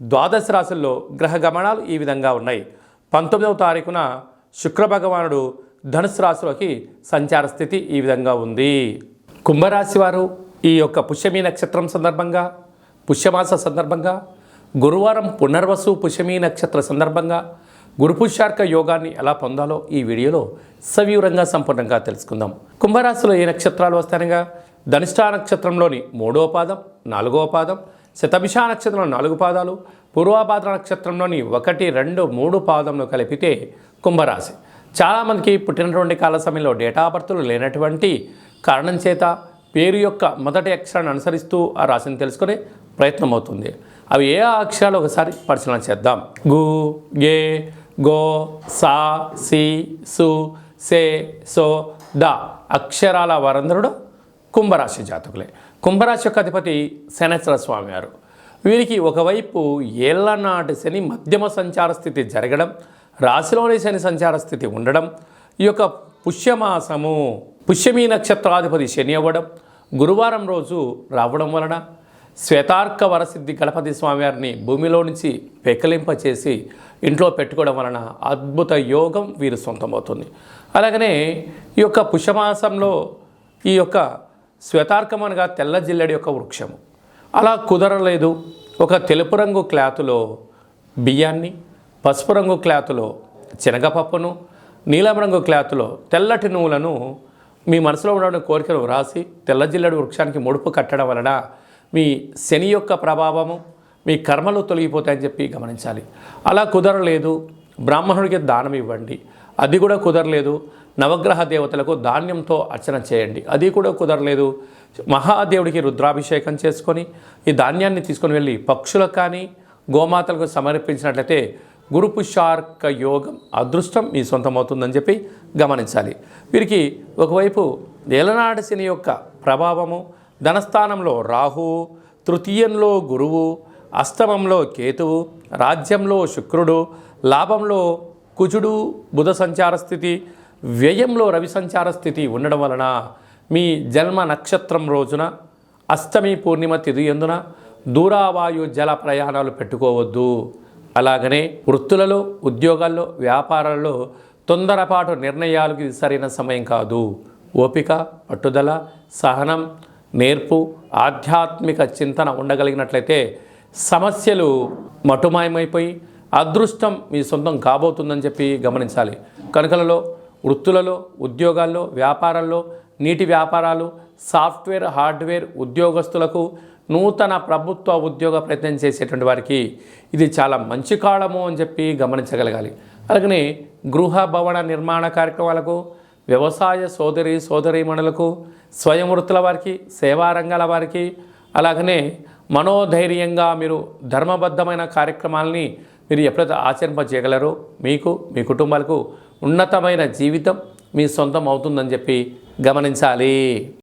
ద్వాదశ రాశుల్లో గ్రహ గమనాలు ఈ విధంగా ఉన్నాయి. పంతొమ్మిదవ తారీఖున శుక్రభగవానుడు ధనుసు రాశిలోకి సంచార స్థితి ఈ విధంగా ఉంది. కుంభరాశి వారు ఈ యొక్క పుష్యమీ నక్షత్రం సందర్భంగా పుష్యమాస సందర్భంగా గురువారం పునర్వసు పుష్యమీ నక్షత్ర సందర్భంగా గురుపుష్యార్క యోగాన్ని ఎలా పొందాలో ఈ వీడియోలో సవివరంగా సంపూర్ణంగా తెలుసుకుందాం. కుంభరాశిలో ఏ నక్షత్రాలు వస్తాయనగా ధనిష్టా నక్షత్రంలోని మూడవ పాదం నాలుగవ పాదం శతభిషా నక్షత్రంలో నాలుగు పాదాలు పూర్వాభాద్ర నక్షత్రంలోని ఒకటి రెండు మూడు పాదంలో కలిపితే కుంభరాశి. చాలామందికి పుట్టినటువంటి కాల సమయంలో డేటా బర్త్లు లేనటువంటి కారణం చేత పేరు యొక్క మొదటి అక్షరాన్ని అనుసరిస్తూ ఆ రాశిని తెలుసుకునే ప్రయత్నం అవుతుంది. అవి ఏ అక్షరాలు ఒకసారి పరిశీలన చేద్దాం. గు గే గో సా సి సు సే సో ద అక్షరాల వారందరూ కుంభరాశి జాతకులే. కుంభరాశి యొక్క అధిపతి శనేశ్వర స్వామి వారు వీరికి ఒకవైపు ఏళ్ళనాటి శని మధ్యమ సంచార స్థితి జరగడం రాశిలోని శని సంచార స్థితి ఉండడం ఈ యొక్క పుష్యమాసము పుష్యమీ నక్షత్రాధిపతి శని అవ్వడం గురువారం రోజు రావడం వలన శ్వేతార్క వరసిద్ధి గణపతి స్వామివారిని భూమిలో నుంచి పెకలింపచేసి ఇంట్లో పెట్టుకోవడం వలన అద్భుత యోగం వీరు సొంతమవుతుంది. అలాగనే ఈ యొక్క పుష్యమాసంలో ఈ యొక్క శ్వేతార్కం అనగా తెల్ల జిల్లెడి యొక్క వృక్షము. అలా కుదరలేదు. ఒక తెలుపు రంగు క్లాతులో బియ్యాన్ని పసుపు రంగు క్లాతులో శనగపప్పును నీలం రంగు క్లాతులో తెల్లటి నువ్వులను మీ మనసులో ఉన్న కోరికను వ్రాసి తెల్ల జిల్లెడు వృక్షానికి ముడుపు కట్టడం వలన మీ శని యొక్క ప్రభావము మీ కర్మలు తొలగిపోతాయని చెప్పి గమనించాలి. అలా కుదరలేదు. బ్రాహ్మణుడికి దానం ఇవ్వండి అది కూడా కుదరలేదు. నవగ్రహ దేవతలకు ధాన్యంతో అర్చన చేయండి. అది కూడా కుదరలేదు. మహాదేవుడికి రుద్రాభిషేకం చేసుకొని ఈ ధాన్యాన్ని తీసుకొని వెళ్ళి పక్షులకు కానీ గోమాతలకు సమర్పించినట్లయితే గురుపుషార్క యోగం అదృష్టం మీ సొంతమవుతుందని చెప్పి గమనించాలి. వీరికి ఒకవైపు ఏలనాడు శని యొక్క ప్రభావము ధనస్థానంలో రాహువు తృతీయంలో గురువు అష్టమంలో కేతువు రాజ్యంలో శుక్రుడు లాభంలో కుజుడు బుధ సంచార స్థితి వ్యయంలో రవి సంచార స్థితి ఉండడం వలన మీ జన్మ నక్షత్రం రోజున అష్టమి పూర్ణిమ తిథి ఎందున దూరావాయు జల ప్రయాణాలు పెట్టుకోవద్దు. అలాగనే వృత్తులలో ఉద్యోగాల్లో వ్యాపారాల్లో తొందరపాటు నిర్ణయాలకు ఇది సరైన సమయం కాదు. ఓపిక పట్టుదల సహనం నేర్పు ఆధ్యాత్మిక చింతన ఉండగలిగినట్లయితే సమస్యలు మటుమాయమైపోయి అదృష్టం మీ సొంతం కాబోతుందని చెప్పి గమనించాలి. కనుకలలో వృత్తులలో ఉద్యోగాల్లో వ్యాపారాల్లో నీటి వ్యాపారాలు సాఫ్ట్వేర్ హార్డ్వేర్ ఉద్యోగస్తులకు నూతన ప్రభుత్వ ఉద్యోగ ప్రయత్నం చేసేటువంటి వారికి ఇది చాలా మంచి కాలము అని చెప్పి గమనించగలగాలి. అలాగనే గృహ భవన నిర్మాణ కార్యక్రమాలకు వ్యవసాయ సోదరి సోదరీమణులకు స్వయం వృత్తుల వారికి సేవా రంగాల వారికి అలాగనే మనోధైర్యంగా మీరు ధర్మబద్ధమైన కార్యక్రమాలని మీరు ఎప్పుడైతే ఆచరింపజేయగలరో మీకు మీ కుటుంబాలకు ఉన్నతమైన జీవితం మీ సొంతం అవుతుందని చెప్పి గమనించాలి.